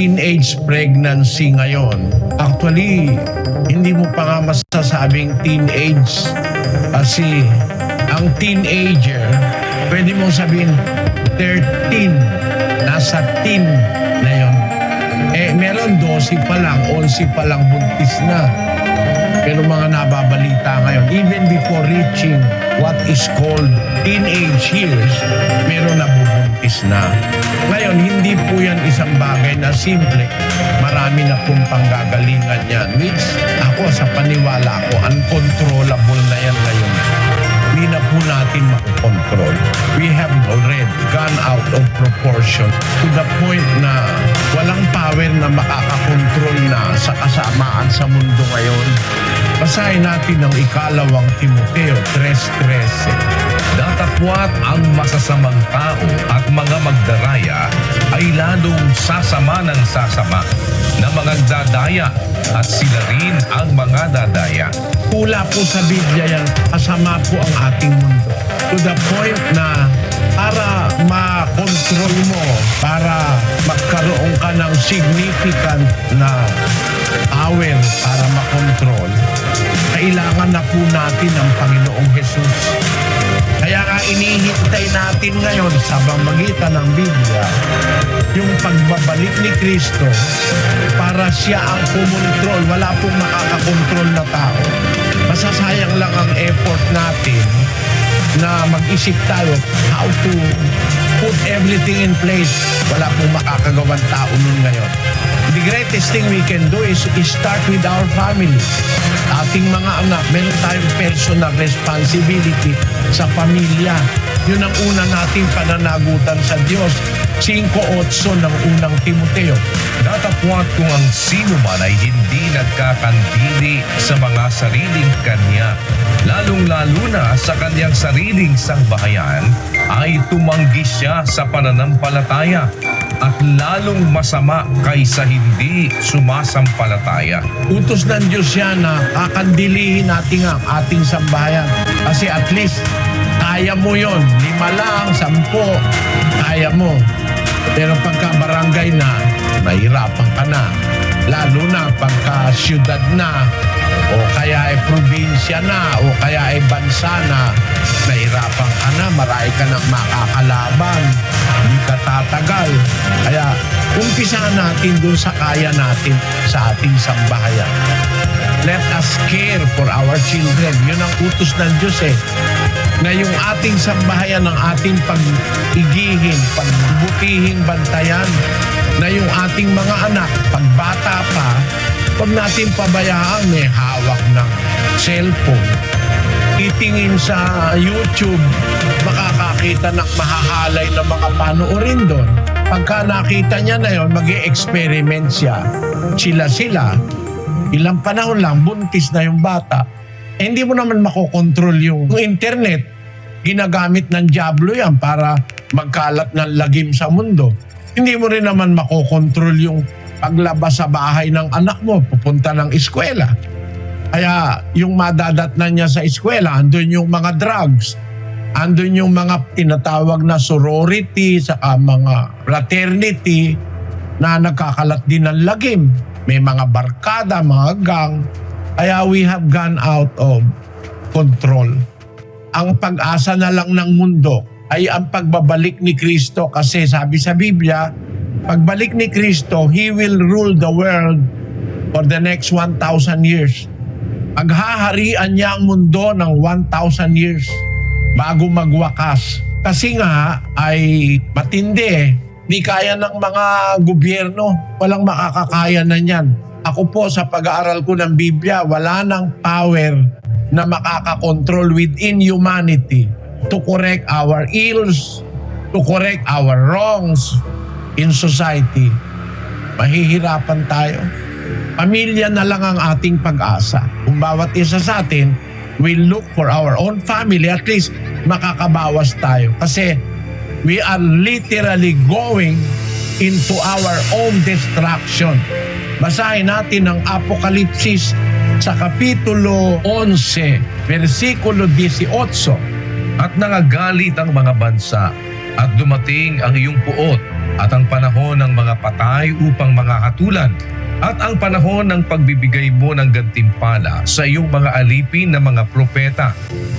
teenage pregnancy ngayon. Actually, hindi mo pa nga masasabing teenage kasi ang teenager, pwede mong sabihin 13, nasa teen na yon. Eh, meron 12 pa lang, 11 pa lang buntis na. Pero mga nababalita ngayon, even before reaching what is called teenage years, meron na bubuntis na. Ngayon, hindi po yan isang bagay na simple. Marami na pong panggagalingan yan. Which ako, sa paniwala ko, uncontrollable na yan ngayon. Hindi na po natin makukontrol. We have already gone out of proportion to the point na walang power na makakakontrol na sa kasamaan sa mundo ngayon. Basahin natin ang ikalawang Timoteo 3.13. Datapwat ang masasamang tao at mga magdaraya ay lalong sasama ng sasama na mga dadaya at sila rin ang mga dadaya. Pula po sa Biblia yan, kasama po ang ating mundo. To the point na para ma-control mo, para magkaroon ka ng significant na power para makontrol, kailangan na po natin ang Panginoong Jesus. Kaya nga inihintay natin ngayon sa pamagitan ng Biblia yung pagbabalik ni Kristo para siya ang kumontrol. Wala pong makakakontrol na tao. Masasayang lang ang effort natin na mag-isip tayo how to put everything in place. Wala pong makakagawang tao nun ngayon. The greatest thing we can do is, is start with our family. Ating mga anak, meron tayong personal responsibility sa pamilya. Yun ang una nating pananagutan sa Diyos. 5.8 ng unang Timoteo. Datapwat kung ang sino man ay hindi nagkakandili sa mga sariling kanya, lalong-lalo na sa kanyang sariling sangbahayan, ay tumanggi siya sa pananampalataya at lalong masama kaysa hindi sumasampalataya. Utos ng Diyos yan na kakandilihin natin ang ating sambahayan. Kasi at least, kaya mo yon Lima lang, sampo, kaya mo. Pero pagka barangay na, mahirapan ka na. Lalo na pagka syudad na, o kaya ay probinsya na, o kaya ay bansa na, nahirapan ka na, marami ka na makakalaban, hindi ka tatagal. Kaya umpisahan natin dun sa kaya natin sa ating sambahayan. Let us care for our children. Yun ang utos ng Diyos eh. Na yung ating sambahayan ng ating pag-igihin, pagbutihin, bantayan. Na yung ating mga anak, pagbata pa, huwag natin pabayaan may hawak ng cellphone. Titingin sa YouTube, makakakita ng mahahalay na mga panoorin doon. Pagka nakita niya na yon, mag experiment siya. Sila-sila, ilang panahon lang, buntis na yung bata. Eh, hindi mo naman makokontrol yung, internet. Ginagamit ng Diablo yan para magkalat ng lagim sa mundo. Hindi mo rin naman makokontrol yung paglabas sa bahay ng anak mo, pupunta ng eskwela. Kaya yung madadatnan niya sa eskwela, andun yung mga drugs, andun yung mga tinatawag na sorority, saka mga fraternity na nagkakalat din ng lagim. May mga barkada, mga gang. Kaya we have gone out of control. Ang pag-asa na lang ng mundo ay ang pagbabalik ni Kristo kasi sabi sa Biblia, pagbalik ni Kristo, He will rule the world for the next 1,000 years. Paghaharian niya ang mundo ng 1,000 years bago magwakas. Kasi nga ay matindi eh. Di kaya ng mga gobyerno. Walang makakakaya na niyan. Ako po sa pag-aaral ko ng Biblia, wala nang power na makakakontrol within humanity to correct our ills, to correct our wrongs in society. Mahihirapan tayo. Pamilya na lang ang ating pag-asa. Kung bawat isa sa atin will look for our own family, at least makakabawas tayo. Kasi we are literally going into our own destruction. Basahin natin ang Apokalipsis sa Kapitulo 11, versikulo 18. At nangagalit ang mga bansa at dumating ang iyong puot at ang panahon ng mga patay upang mga hatulan at ang panahon ng pagbibigay mo ng gantimpala sa iyong mga alipin na mga propeta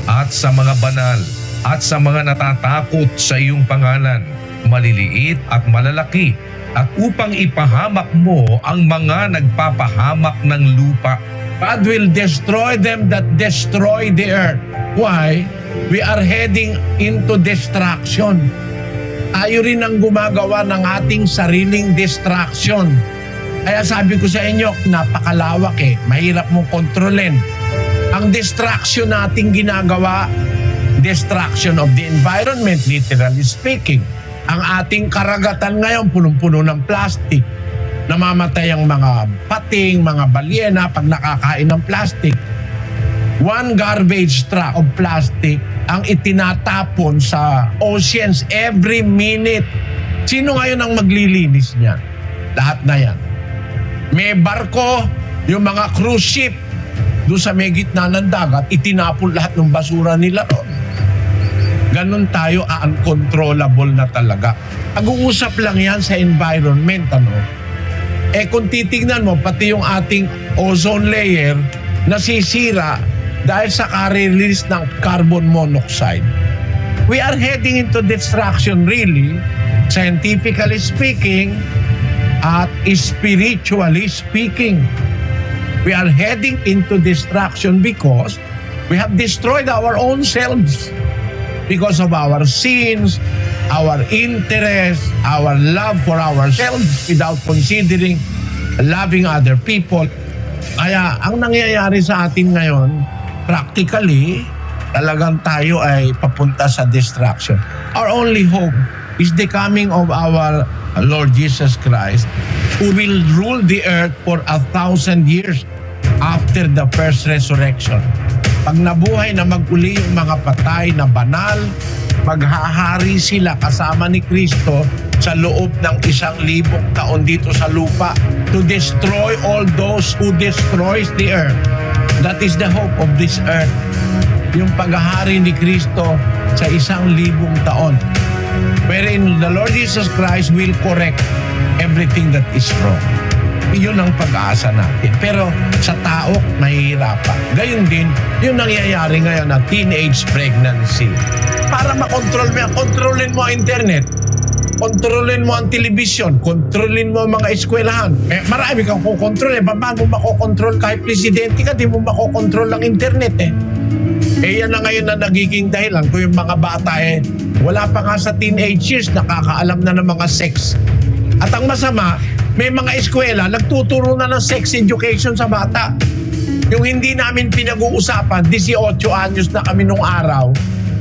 at sa mga banal at sa mga natatakot sa iyong pangalan, maliliit at malalaki at upang ipahamak mo ang mga nagpapahamak ng lupa God will destroy them that destroy the earth. Why? We are heading into destruction. Tayo rin ang gumagawa ng ating sariling distraction. Kaya sabi ko sa inyo, napakalawak eh. Mahirap mong kontrolin. Ang distraction nating ginagawa, destruction of the environment, literally speaking. Ang ating karagatan ngayon, punong-puno ng plastic. Namamatay ang mga pating, mga balyena pag nakakain ng plastic. One garbage truck of plastic ang itinatapon sa oceans every minute. Sino ngayon ang maglilinis niyan? Lahat na yan. May barko, yung mga cruise ship, doon sa may gitna ng dagat, itinapon lahat ng basura nila ron. Ganon tayo, uncontrollable na talaga. Pag-uusap lang yan sa environment, ano? Eh kung titignan mo, pati yung ating ozone layer nasisira dahil sa ka-release ng carbon monoxide. We are heading into destruction really, scientifically speaking, at spiritually speaking. We are heading into destruction because we have destroyed our own selves because of our sins, our interest, our love for ourselves without considering loving other people. Kaya ang nangyayari sa atin ngayon, practically, talagang tayo ay papunta sa destruction. Our only hope is the coming of our Lord Jesus Christ who will rule the earth for a thousand years after the first resurrection. Pag nabuhay na maguli yung mga patay na banal, maghahari sila kasama ni Kristo sa loob ng isang libong taon dito sa lupa to destroy all those who destroys the earth. That is the hope of this earth. Yung paghahari ni Kristo sa isang libong taon. Wherein the Lord Jesus Christ will correct everything that is wrong. Yun ang pag-asa natin. Pero sa tao, mahihirapan. Gayun din, yung nangyayari ngayon na teenage pregnancy. Para makontrol mo yan, kontrolin mo ang internet. Kontrolin mo ang television, kontrolin mo ang mga eskwelahan. Eh, marami kang kukontrol eh. Mo makokontrol kahit presidente ka, di mo makokontrol ang internet eh. Eh yan na ngayon na nagiging dahilan kung yung mga bata eh, wala pa nga sa teenage years, nakakaalam na ng mga sex. At ang masama, may mga eskwela, nagtuturo na ng sex education sa bata. Yung hindi namin pinag-uusapan, 18 anyos na kami nung araw.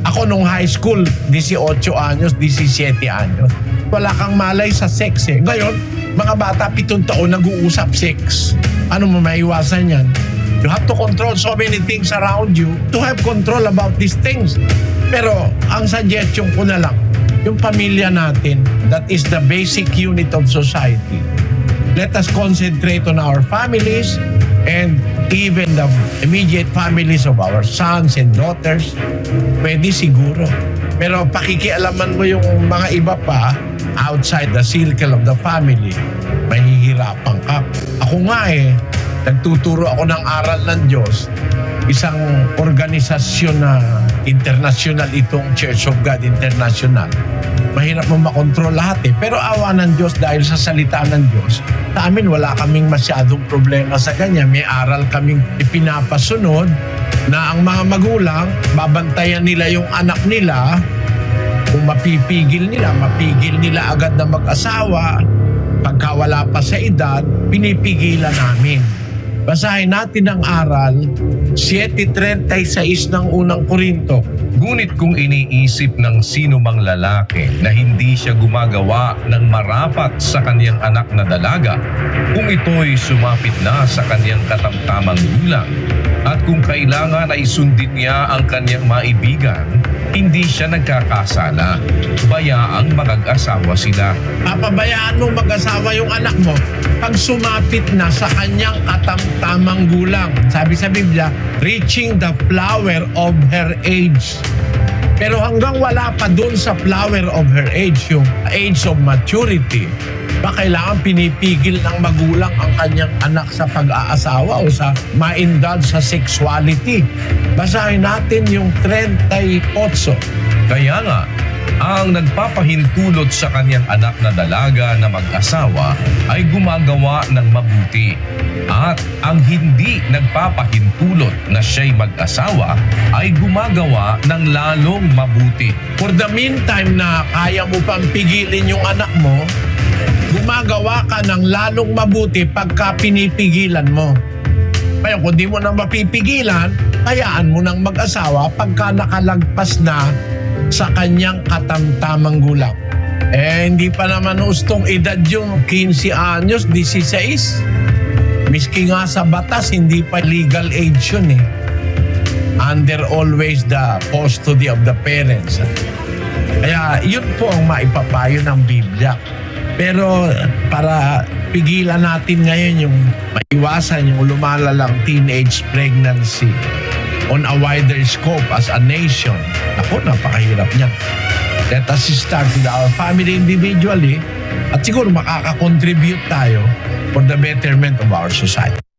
Ako nung high school, 18 anyos, 17 anyos. Wala kang malay sa sex eh. Ngayon, mga bata, pitong taon nag-uusap sex. Ano mo maiwasan yan? You have to control so many things around you to have control about these things. Pero ang suggestion ko na lang, yung pamilya natin, that is the basic unit of society. Let us concentrate on our families and even the immediate families of our sons and daughters. Pwede siguro. Pero pakikialaman mo yung mga iba pa outside the circle of the family, mahihirapan ka. Ako nga eh, nagtuturo ako ng aral ng Diyos. Isang organisasyon na international itong Church of God International. Mahirap mo makontrol lahat eh. Pero awa ng Diyos dahil sa salita ng Diyos, sa amin wala kaming masyadong problema sa ganyan. May aral kaming ipinapasunod na ang mga magulang, babantayan nila yung anak nila kung mapipigil nila, mapigil nila agad na mag-asawa. Pagka wala pa sa edad, pinipigilan namin. Basahin natin ang aral, 7.36 ng unang Korinto. Ngunit kung iniisip ng sino mang lalaki na hindi siya gumagawa ng marapat sa kanyang anak na dalaga, kung ito'y sumapit na sa kanyang katamtamang gulang, at kung kailangan ay sundin niya ang kanyang maibigan, hindi siya nagkakasala. Bayaang mag-asawa sila. Papabayaan mo mag-asawa yung anak mo pag sumapit na sa kanyang katamtamang gulang. Sabi sa Biblia, reaching the flower of her age. Pero hanggang wala pa dun sa flower of her age, yung age of maturity, ba kailangan pinipigil ng magulang ang kanyang anak sa pag-aasawa o sa ma-indulge sa sexuality? Basahin natin yung 38. Kaya nga, ang nagpapahintulot sa kanyang anak na dalaga na mag-asawa ay gumagawa ng mabuti. At ang hindi nagpapahintulot na siya'y mag-asawa ay gumagawa ng lalong mabuti. For the meantime na kaya mo pang pigilin yung anak mo, gumagawa ka ng lalong mabuti pagka pinipigilan mo. Kaya kung di mo na mapipigilan, hayaan mo ng mag-asawa pagka nakalagpas na sa kanyang katamtamang gulang. Eh, hindi pa naman ustong edad yung 15 anyos, 16. Miski nga sa batas, hindi pa legal age yun eh. Under always the custody of the parents. Kaya yun po ang maipapayo ng Biblia. Pero para pigilan natin ngayon yung maiwasan yung lumalalang teenage pregnancy on a wider scope as a nation. Ako, napakahirap niyan. Let us start with our family individually at siguro makaka-contribute tayo for the betterment of our society.